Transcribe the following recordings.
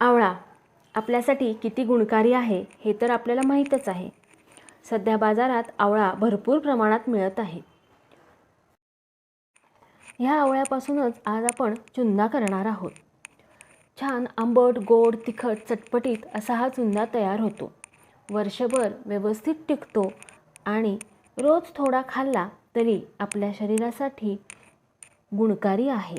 आवळा आपल्यासाठी किती गुणकारी आहे हे तर आपल्याला माहीतच आहे. सध्या बाजारात आवळा भरपूर प्रमाणात मिळत आहे. ह्या आवळ्यापासूनच आज आपण चुंदा करणार आहोत. छान आंबट गोड तिखट चटपटीत असा हा चुंदा तयार होतो. वर्षभर व्यवस्थित टिकतो आणि रोज थोडा खाल्ला तरी आपल्या शरीरासाठी गुणकारी आहे.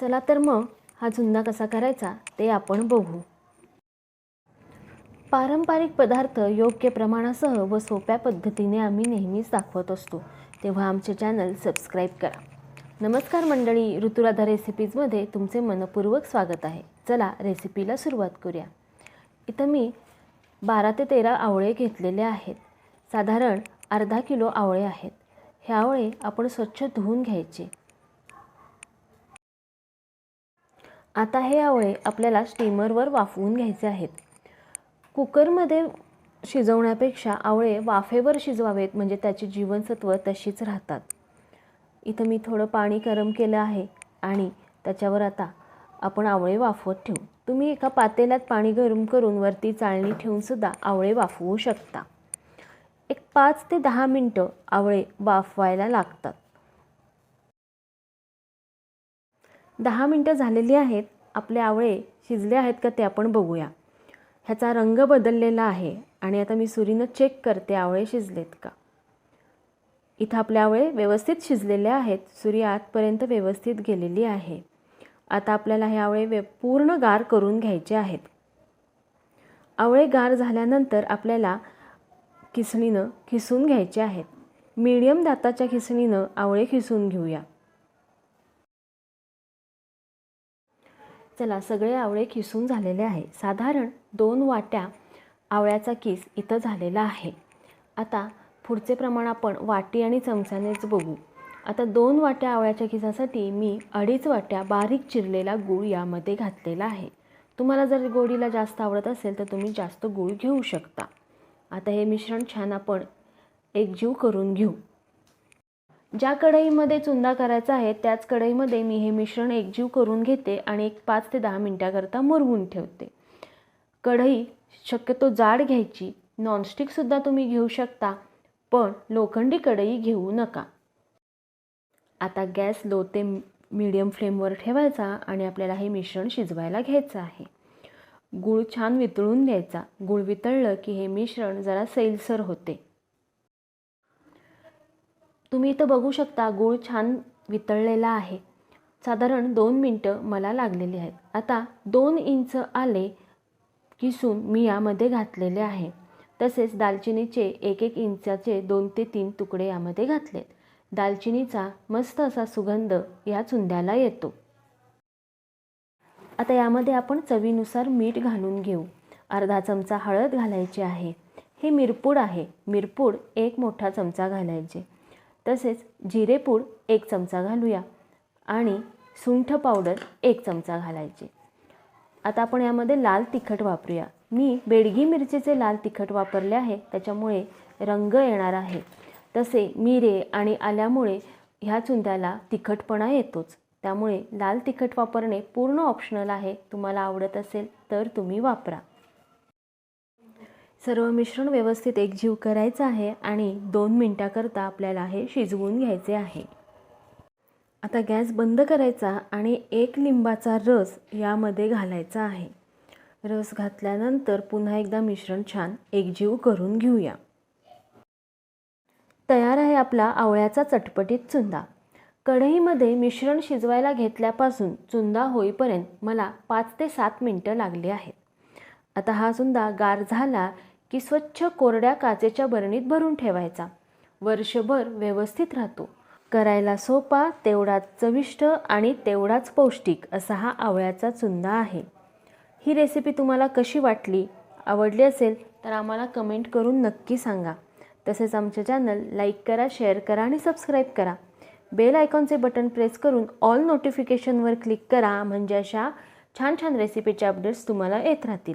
चला तर मग हा झुंदा कसा करायचा ते आपण बघू. पारंपरिक पदार्थ योग्य प्रमाणासह व सोप्या पद्धतीने आम्ही नेहमीच दाखवत असतो. तेव्हा आमचे चॅनल सबस्क्राईब करा. नमस्कार मंडळी ऋतुराधा रेसिपीजमध्ये तुमचे मनपूर्वक स्वागत आहे. चला रेसिपीला सुरुवात करूया. इथं मी बारा ते तेरा आवळे घेतलेले आहेत. साधारण अर्धा किलो आवळे आहेत. हे आवळे आपण स्वच्छ धुवून घ्यायचे. आता हे आवळे आपल्याला स्टीमरवर वाफवून घ्यायचे आहेत. कुकरमध्ये शिजवण्यापेक्षा आवळे वाफेवर शिजवावेत म्हणजे त्याची जीवनसत्व तशीच राहतात. इथं मी थोडं पाणी गरम केलं आहे आणि त्याच्यावर आता आपण आवळे वाफवत ठेवू. तुम्ही एका पातेल्यात पाणी गरम करून वरती चाळणी ठेवूनसुद्धा आवळे वाफवू शकता. एक पाच ते दहा मिनटं आवळे वाफवायला लागतात. दहा मिनटं झालेली आहेत. आपले आवळे शिजले आहेत का ते आपण बघूया. ह्याचा रंग बदललेला आहे आणि आता मी सुरीनं चेक करते आवळे शिजलेत का. इथं आपले आवळे व्यवस्थित शिजलेले आहेत. सुरी आतपर्यंत व्यवस्थित गेलेली आहे. आता आपल्याला हे आवळे वे पूर्ण गार करून घ्यायचे आहेत. आवळे गार झाल्यानंतर आपल्याला किसणीनं खिसून घ्यायचे आहेत. मीडियम दाताच्या खिसणीनं आवळे खिसून घेऊया. चला सगळे आवळे किसून झालेले आहे. साधारण दोन वाट्या आवळ्याचा किस इथं झालेला आहे. आता पुढचे प्रमाण आपण वाटी आणि चमच्यानेच बघू. आता दोन वाट्या आवळ्याच्या किसासाठी मी अडीच वाट्या बारीक चिरलेला गूळ यामध्ये घातलेला आहे. तुम्हाला जर गोडीला जास्त आवडत असेल तर तुम्ही जास्त गूळ घेऊ शकता. आता हे मिश्रण छान आपण एकजीव करून घेऊ. ज्या कढईमध्ये चुंदा करायचा आहे त्याच कढईमध्ये मी हे मिश्रण एकजीव करून घेते आणि एक पाच ते दहा मिनटाकरता मुरवून ठेवते. कढई शक्यतो जाड घ्यायची नॉनस्टिकसुद्धा तुम्ही घेऊ शकता पण लोखंडी कढई घेऊ नका. आता गॅस लो ते मीडियम फ्लेमवर ठेवायचा आणि आपल्याला हे मिश्रण शिजवायला घ्यायचं आहे. गूळ छान वितळून द्यायचा गूळ वितळलं की हे मिश्रण जरा सैलसर होते. तुम्ही इथं बघू शकता गूळ छान वितळलेला आहे. साधारण दोन मिनटं मला लागलेली आहेत. आता दोन इंच आले किसून मी यामध्ये घातलेले आहे. तसेच दालचिनीचे एक एक इंचाचे दोन ते तीन तुकडे यामध्ये घातलेत. दालचिनीचा मस्त असा सुगंध या चुंद्याला येतो. आता यामध्ये आपण चवीनुसार मीठ घालून घेऊ. अर्धा चमचा हळद घालायची आहे. हे मिरपूड आहे. मिरपूड एक मोठा चमचा घालायचे. तसेच जिरेपूड एक चमचा घालूया आणि सुंठ पावडर एक चमचा घालायचे. आता आपण यामध्ये लाल तिखट वापरूया. मी बेडगी मिरचीचे लाल तिखट वापरले आहे त्याच्यामुळे रंग येणार आहे. तसे मिरे आणि आल्यामुळे ह्या चुंद्याला तिखटपणा येतोच. त्यामुळे लाल तिखट वापरणे पूर्ण ऑप्शनल आहे. तुम्हाला आवडत असेल तर तुम्ही वापरा. सर्व मिश्रण व्यवस्थित एकजीव करायचं आहे आणि दोन मिनटाकरता आपल्याला हे शिजवून घ्यायचे आहे. आता गॅस बंद करायचा आणि एक लिंबाचा रस यामध्ये घालायचा आहे. रस घातल्यानंतर पुन्हा एकदा मिश्रण छान एकजीव करून घेऊया. तयार आहे आपला आवळ्याचा चटपटीत चुंदा. कढईमध्ये मिश्रण शिजवायला घेतल्यापासून चुंदा होईपर्यंत मला पाच ते सात मिनटं लागली आहेत. आता हा चुंदा गार झाला की स्वच्छ कोरड्या काचेच्या बरणीत भरून ठेवायचा. वर्षभर व्यवस्थित राहतो. करायला सोपा तेवढाच चविष्ट आणि तेवढाच पौष्टिक असा हा आवळ्याचा चुंदा आहे. ही रेसिपी तुम्हाला कशी वाटली? आवडली असेल तर आम्हाला कमेंट करून नक्की सांगा. तसेच आमचे चॅनल लाईक करा शेअर करा आणि सबस्क्राईब करा. बेल आयकॉनचे बटन प्रेस करून ऑल नोटिफिकेशनवर क्लिक करा म्हणजे अशा छान छान रेसिपीचे अपडेट्स तुम्हाला येत राहतील.